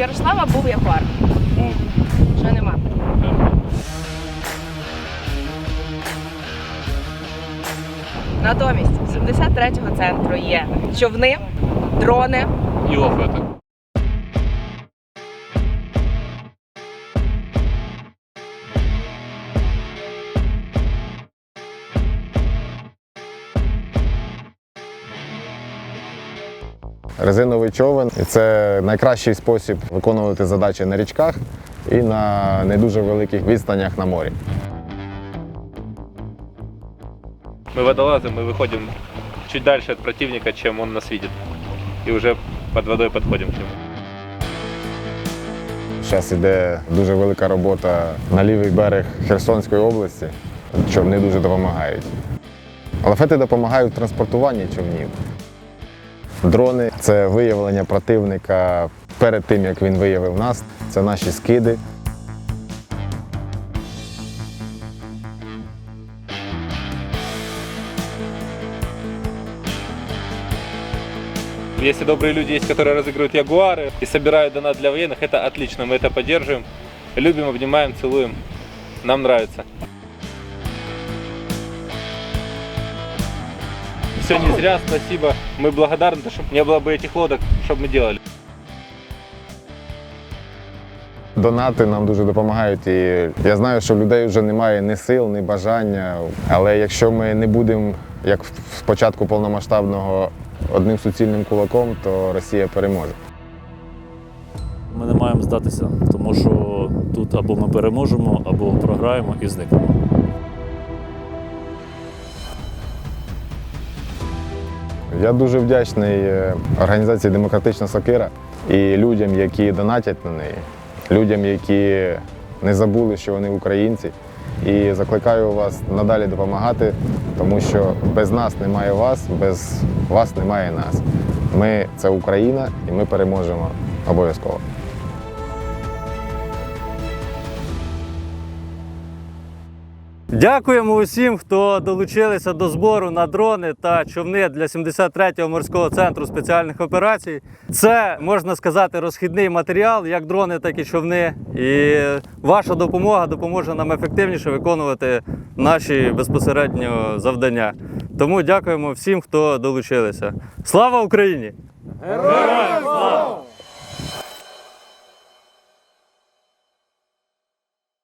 Ярослава був Ягуар. Вже нема. Натомість 73-го центру є човни, дрони, І лафети. Резиновий човен це найкращий спосіб виконувати задачі на річках і на не дуже великих відстанях на морі. Мы водолазы, мы выходим чуть дальше от противника, чем он нас видит. И уже под водой подходим к нему. Зараз іде дуже велика робота на лівий берег Херсонської області, човни дуже допомагають. Лафети допомагають в транспортуванні човнів. Дрони це виявлення противника перед тим, як він виявив нас. Це наші скиди. Если добрые люди есть, которые разыгрывают ягуары и собирают донат для военных, это отлично, мы это поддерживаем. Любим, обнимаем, целуем. Нам нравится. Все не зря, спасибо. Мы благодарны, потому что не было бы этих лодок, что бы мы делали. Донати нам дуже допомагають. І я знаю, що в людей вже немає ні сил, ні бажання. Але якщо ми не будемо, як спочатку повномасштабного, одним суцільним кулаком, то Росія переможе. Ми не маємо здатися, тому що тут або ми переможемо, або програємо і зникнемо. Я дуже вдячний е, організації Демократична Сокира і людям, які донатять на неї, людям, які не забули, що вони українці. І закликаю вас надалі допомагати, тому що без нас немає вас, без вас немає нас. Ми це Україна і ми переможемо обов'язково. Дякуємо усім, хто долучилися до збору на дрони та човни для 73-го морського центру спеціальних операцій. Це можна сказати розхідний матеріал, як дрони, так і човни. І ваша допомога допоможе нам ефективніше виконувати наші безпосередньо завдання. Тому дякуємо всім, хто долучилися. Слава Україні! Героям!